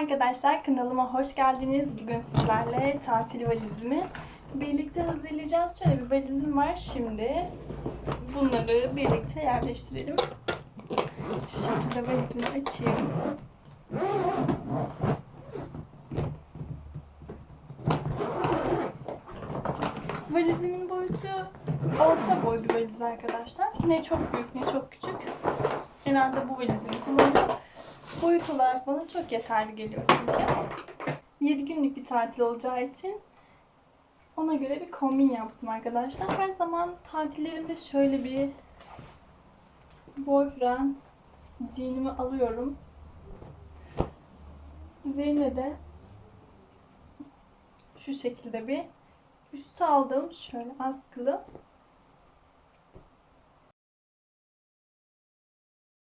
arkadaşlar kanalıma hoş geldiniz. Bugün sizlerle tatil valizimi birlikte hazırlayacağız. Şöyle bir valizim var şimdi. Bunları birlikte yerleştirelim. Şu şekilde valizimi açayım. Valizimin boyutu orta boy bir valiz arkadaşlar. Ne çok büyük ne çok küçük. Genelde bu valizimi kullanıyorum. Boyut olarak bana çok yeterli geliyor çünkü. 7 günlük bir tatil olacağı için ona göre bir kombin yaptım arkadaşlar. Her zaman tatillerimde şöyle bir boyfriend jeanimi alıyorum. Üzerine de şu şekilde bir üstü aldım. Şöyle askılı.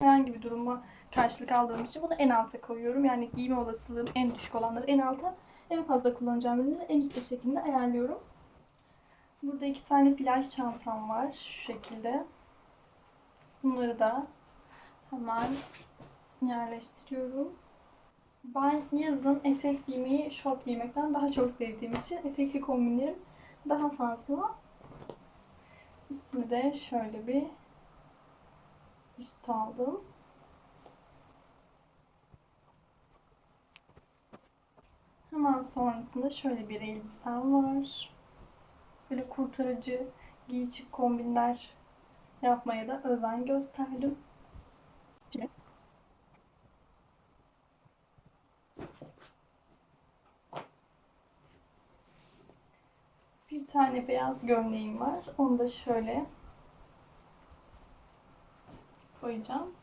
Herhangi bir duruma karşılık aldığım için bunu en alta koyuyorum. Yani giyme olasılığım en düşük olanları en alta, en fazla kullanacağım ürünleri en üstte şeklinde ayarlıyorum. Burada iki tane plaj çantam var şu şekilde. Bunları da hemen yerleştiriyorum. Ben yazın etek giymeyi şort giymekten daha çok sevdiğim için etekli kombinlerim daha fazla. Üstüme de şöyle bir üst aldım. Hemen sonrasında şöyle bir elbisem var. Böyle kurtarıcı giyicik kombinler yapmaya da özen gösterdim. Bir tane beyaz gömleğim var. Onu da şöyle koyacağım.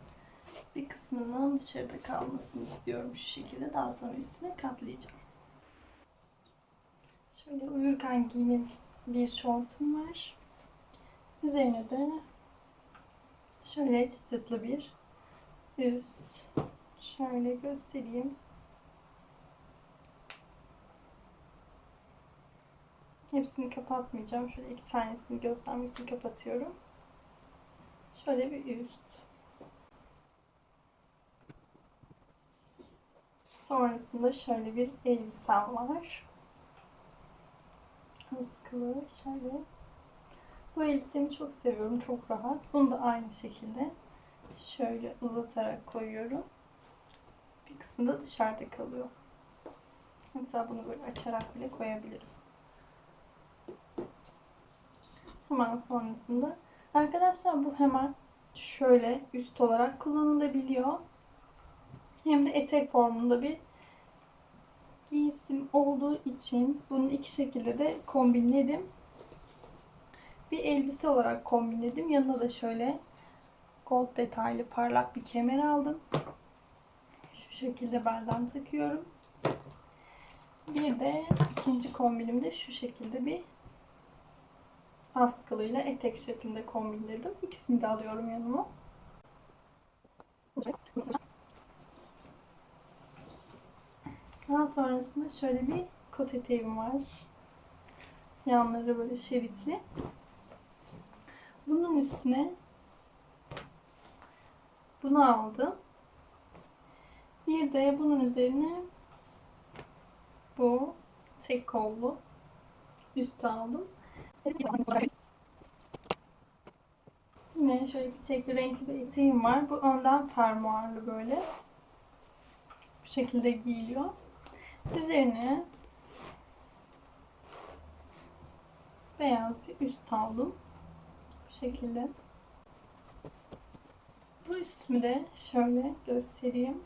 Bir kısmının dışarıda kalmasını istiyorum şu şekilde. Daha sonra üstüne katlayacağım. Şöyle uyurken giyimim bir şortum var. Üzerine de şöyle çıtlı bir üst. Şöyle göstereyim. Hepsini kapatmayacağım. Şöyle iki tanesini göstermek için kapatıyorum. Şöyle bir üst. Sonrasında şöyle bir elbisem var. Askılı şöyle. Bu elbisemi çok seviyorum. Çok rahat. Bunu da aynı şekilde şöyle uzatarak koyuyorum. Bir kısmı da dışarıda kalıyor. Hatta bunu böyle açarak bile koyabilirim. Hemen sonrasında arkadaşlar bu hemen şöyle üst olarak kullanılabiliyor. Hem de etek formunda bir giysim olduğu için bunu iki şekilde de kombinledim. Bir elbise olarak kombinledim. Yanına da şöyle gold detaylı parlak bir kemer aldım. Şu şekilde belden takıyorum. Bir de ikinci kombinimde şu şekilde bir askılıyla etek şeklinde kombinledim. İkisini de alıyorum yanıma. Daha sonrasında şöyle bir kot eteğim var. Yanları böyle şeritli. Bunun üstüne bunu aldım. Bir de bunun üzerine bu tek kollu üstü aldım. Yine şöyle çiçekli renkli bir eteğim var. Bu önden fermuarlı böyle. Bu şekilde giyiliyor. Üzerine beyaz bir üst aldım. Bu şekilde. Bu üstümü de şöyle göstereyim.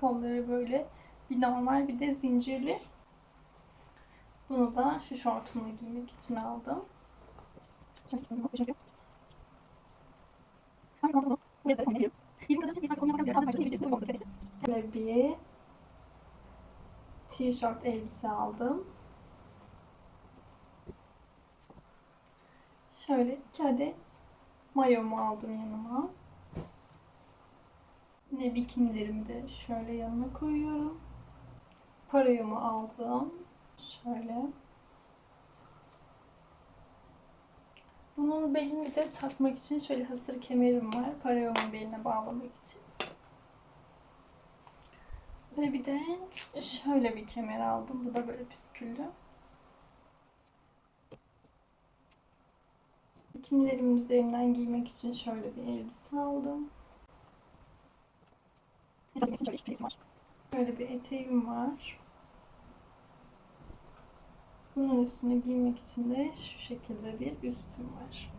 Kolları böyle bir normal bir de zincirli. Bunu da şu şortumla giymek için aldım. Bir tişört elbise aldım. Şöyle iki adet mayomu aldım yanıma. Yine bikinilerimi de şöyle yanına koyuyorum. Parayımı aldım. Şöyle. Bunun belini de takmak için şöyle hasır kemerim var. Parayımın beline bağlamak için. Ve bir de şöyle bir kemer aldım. Bu da böyle püsküllü. Bikinilerimin üzerinden giymek için şöyle bir elbise aldım. Böyle bir eteğim var. Bunun üstüne giymek için de şu şekilde bir üstüm var.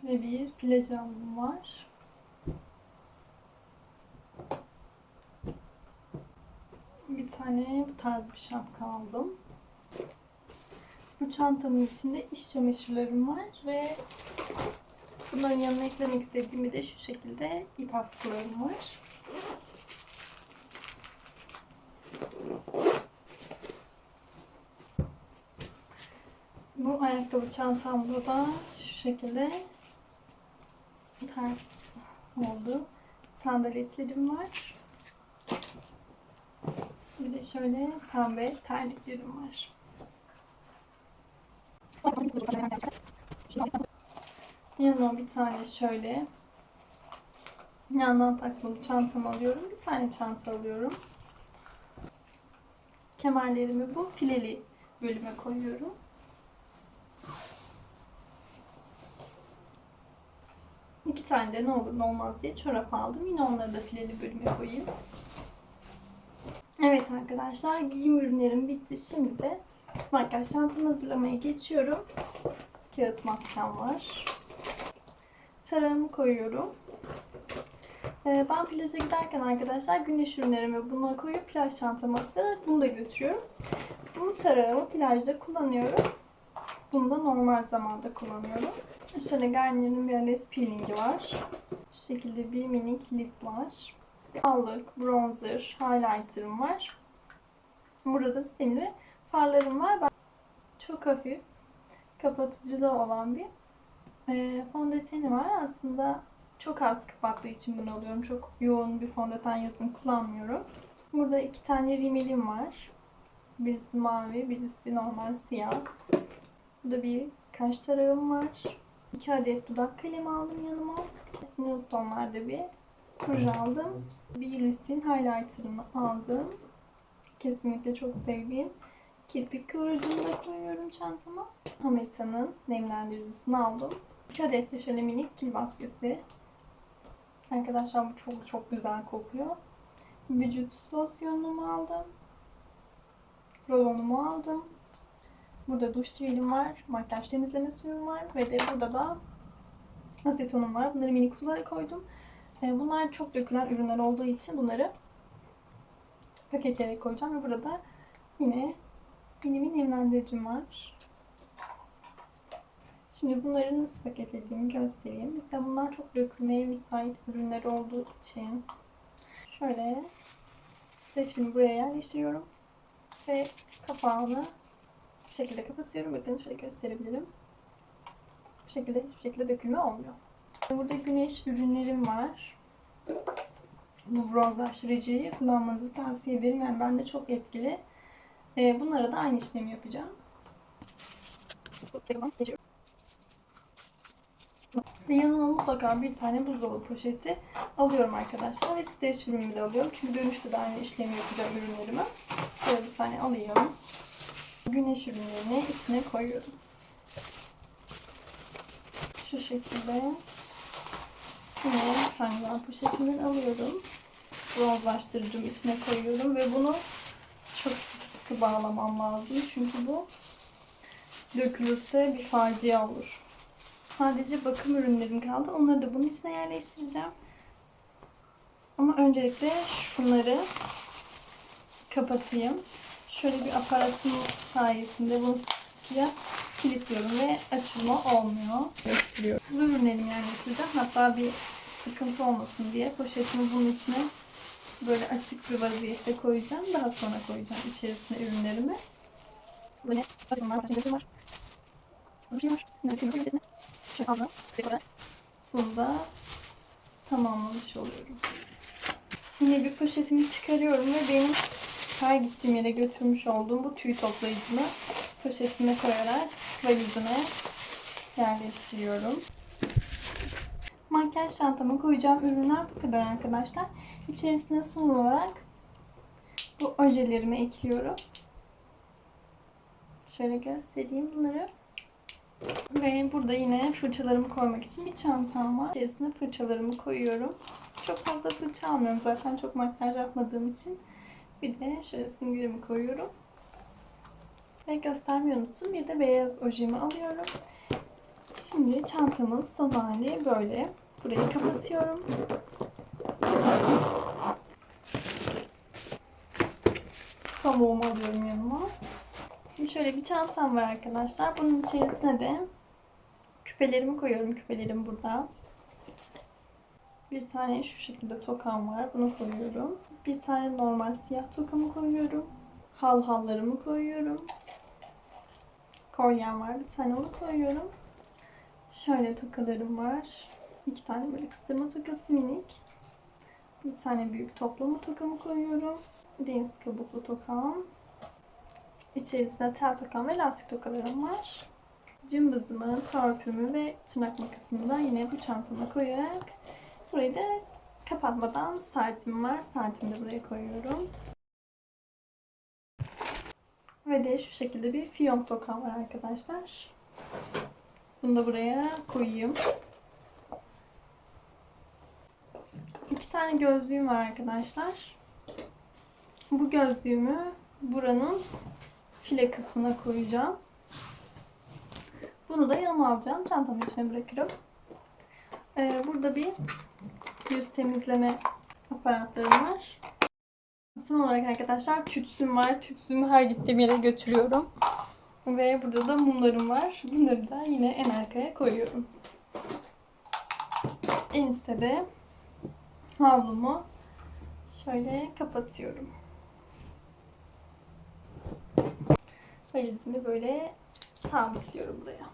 Şöyle bir plajam var. Bir tane bu tarz bir şapka aldım. Bu çantamın içinde iş çamaşırlarım var ve bunların yanına eklemek istediğim de şu şekilde ip askılarım var. Bu ayakkabı çantamda da şu şekilde ters oldu. Sandaletlerim var. Bir de şöyle pembe terliklerim var. Yanıma bir tane şöyle yandan takmalı çantamı alıyorum. Bir tane çanta alıyorum. Kemerlerimi bu fileli bölüme koyuyorum. İki tane de ne olur ne olmaz diye çorap aldım. Yine onları da fileli bölüme koyayım. Evet arkadaşlar giyim ürünlerim bitti. Şimdi de makyaj çantamı hazırlamaya geçiyorum. Kağıt maskem var. Tarağımı koyuyorum. Ee, ben plaja giderken arkadaşlar güneş ürünlerimi buna koyup plaj çantama atarak bunu da götürüyorum. Bu tarağımı plajda kullanıyorum. Bunu da normal zamanda kullanıyorum. Şöyle Garnier'in bir adet peelingi var. Şu şekilde bir minik lip var. Allık, bronzer, highlighter'ım var. Burada simli farlarım var. Ben çok hafif kapatıcılı olan bir e, fondöteni var. Aslında çok az kapattığı için bunu alıyorum. Çok yoğun bir fondöten yazın kullanmıyorum. Burada iki tane rimelim var. Birisi mavi, birisi normal siyah. Burada bir kaş tarağım var. İki adet dudak kalemi aldım yanıma. Nude tonlarda bir ruj aldım. Bir Iris'in highlighter'ını aldım. Kesinlikle çok sevdiğim. Kirpik kıvırcını da koyuyorum çantama. Hameta'nın nemlendiricisini aldım. İki adet de şöyle minik kil maskesi. Arkadaşlar bu çok çok güzel kokuyor. Vücut losyonumu aldım. Rolonumu aldım. Burada duş jelim var. Makyaj temizleme suyum var. Ve de burada da asetonum var. Bunları mini kutulara koydum. Ee, Bunlar çok dökülen ürünler olduğu için bunları paketlere koyacağım. Ve burada yine bir nemlendiricim var. Şimdi bunları nasıl paketlediğimi göstereyim. Mesela bunlar çok dökülmeye müsait ürünler olduğu için şöyle streç filmi buraya yerleştiriyorum. Ve kapağını bu şekilde kapatıyorum. Bakın şöyle gösterebilirim. Bu şekilde hiçbir şekilde dökülme olmuyor. Burada güneş ürünlerim var. Bu bronzlaştırıcıyı kullanmanızı tavsiye ederim. Yani bende çok etkili. Ee, Bunlara da aynı işlemi yapacağım. Ve yanıma mutlaka bir tane buzdolabı poşeti alıyorum arkadaşlar. Ve streç filmimi de alıyorum. Çünkü dönüşte de aynı işlemi yapacağım ürünlerime. Böyle bir tane alayım. Güneş ürünlerini içine koyuyorum. Şu şekilde. Yine daha poşetinden alıyorum. Bronzlaştırıcımı içine koyuyorum ve bunu çok sıkı bağlamam lazım. Çünkü bu dökülürse bir facia olur. Sadece bakım ürünlerim kaldı. Onları da bunun içine yerleştireceğim. Ama öncelikle şunları kapatayım. Şöyle bir aparatım sayesinde bunu sıkıya kilitliyorum ve açılma olmuyor. Yerleştiriyorum. Sıvı ürünlerimi yerleştireceğim. Hatta bir sıkıntı olmasın diye poşetimi bunun içine böyle açık bir vaziyette koyacağım. Daha sonra koyacağım içerisine ürünlerimi. Böyle bakın var, başka var. Şey var. Ne yapayım? Şöyle Şöyle aldım. Bunu da tamamlamış oluyorum. Yine bir poşetimi çıkarıyorum ve benim her gittiğim yere götürmüş olduğum bu tüy toplayıcımı poşetime koyarak valizime yerleştiriyorum. Makyaj çantama koyacağım ürünler bu kadar arkadaşlar. İçerisine son olarak bu ojelerimi ekliyorum. Şöyle göstereyim bunları. Ve burada yine fırçalarımı koymak için bir çantam var. İçerisine fırçalarımı koyuyorum. Çok fazla fırça almıyorum zaten çok makyaj yapmadığım için. Bir de şöyle süngerimi koyuyorum. Ve göstermeyi unuttum. Bir de beyaz ojemi alıyorum. Şimdi çantamın son hali böyle. Burayı kapatıyorum. Pamuğumu alıyorum yanıma. Şimdi şöyle bir çantam var arkadaşlar. Bunun içerisine de küpelerimi koyuyorum. Küpelerim burada. Bir tane şu şekilde tokam var. Bunu koyuyorum. Bir tane normal siyah tokamı koyuyorum. Hal hallarımı koyuyorum. Kolyem var. Bir tane onu koyuyorum. Şöyle tokalarım var. İki tane böyle kıstırma tokası minik. Bir tane büyük toplama tokamı koyuyorum. Deniz kabuklu tokam. İçerisinde tel tokam ve lastik tokalarım var. Cımbızımı, törpümü ve tırnak makasımı da yine bu çantama koyarak burayı da kapatmadan saatim var. Saatimi de buraya koyuyorum. Ve de şu şekilde bir fiyonk tokam var arkadaşlar. Bunu da buraya koyayım. İki tane gözlüğüm var arkadaşlar. Bu gözlüğümü buranın file kısmına koyacağım. Bunu da yanıma alacağım. Çantamın içine bırakırım. Ee, burada bir yüz temizleme aparatlarım var. Son olarak arkadaşlar tütsüm var. Tütsümü her gittiğim yere götürüyorum. Ve burada da mumlarım var. Bunları da yine en arkaya koyuyorum. En üstte de havlumu şöyle kapatıyorum. Valizimi böyle sabitliyorum buraya.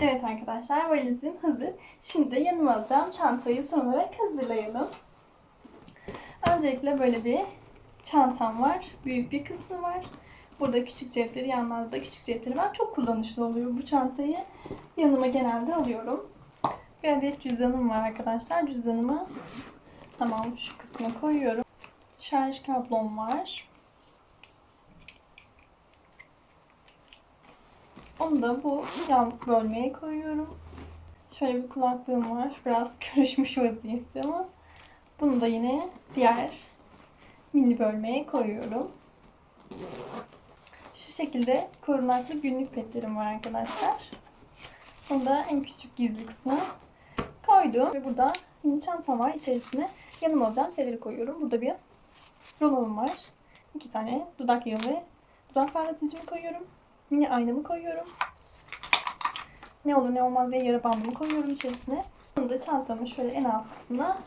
Evet arkadaşlar valizim hazır. Şimdi yanıma alacağım çantayı son olarak hazırlayalım. Öncelikle böyle bir çantam var. Büyük bir kısmı var. Burada küçük cepleri, yanlarda da küçük cepleri var. Çok kullanışlı oluyor bu çantayı. Yanıma genelde alıyorum. Bir adet cüzdanım var arkadaşlar. Cüzdanımı tamam şu kısma koyuyorum. Şarj kablom var. Onu da bu yan bölmeye koyuyorum. Şöyle bir kulaklığım var. Biraz karışmış vaziyette ama bunu da yine diğer mini bölmeye koyuyorum. Şu şekilde korunaklı günlük petlerim var arkadaşlar. Onu da en küçük gizli kısmına koydum. Ve burada mini çantam var. İçerisine yanıma alacağım şeyleri koyuyorum. Burada bir rolonum var. İki tane dudak yağı ve dudak parlatıcımı koyuyorum. Mini aynamı koyuyorum. Ne olur ne olmaz diye yara bandımı koyuyorum içerisine. Bunu da çantamın şöyle en alt kısmına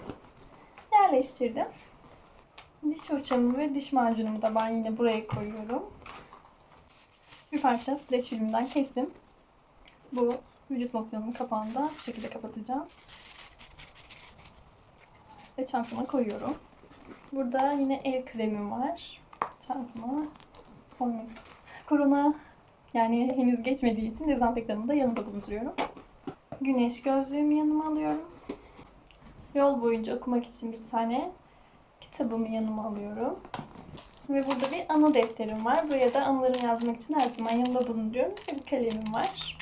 yerleştirdim. Diş fırçamı ve diş macunumu da ben yine buraya koyuyorum. Bir parça streç filmden kestim. Bu vücut losyonumun kapağını da bu şekilde kapatacağım. Ve çantama koyuyorum. Burada yine el kremim var. Çantama koymak Korona yani henüz geçmediği için dezenfektanımı da yanımda bulunduruyorum. Güneş gözlüğümü yanıma alıyorum. Yol boyunca okumak için bir tane kitabımı yanıma alıyorum. Ve burada bir anı defterim var. Buraya da anılarımı yazmak için her zaman yanımda bulunduruyorum. Ve bir kalemim var.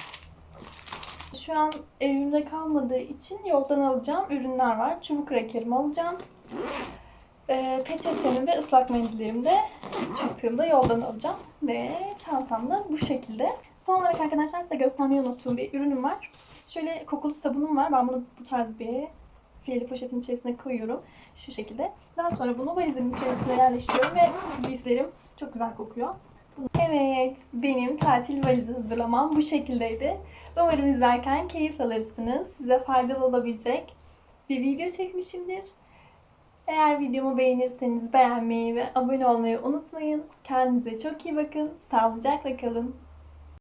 Şu an evimde kalmadığı için yoldan alacağım ürünler var. Çubuk krakerimi alacağım. Ee, peçetemi ve ıslak mendillerimi de çıktığımda yoldan alacağım. Ve çantam da bu şekilde. Son olarak arkadaşlar size göstermeyi unuttuğum bir ürünüm var. Şöyle kokulu sabunum var. Ben bunu bu tarz bir fiyeli poşetin içerisine koyuyorum. Şu şekilde. Daha sonra bunu valizimin içerisine yerleştiriyorum ve giysilerim çok güzel kokuyor. Evet, benim tatil valizi hazırlamam bu şekildeydi. Umarım izlerken keyif alırsınız. Size faydalı olabilecek bir video çekmişimdir. Eğer videomu beğenirseniz beğenmeyi ve abone olmayı unutmayın. Kendinize çok iyi bakın. Sağlıcakla kalın.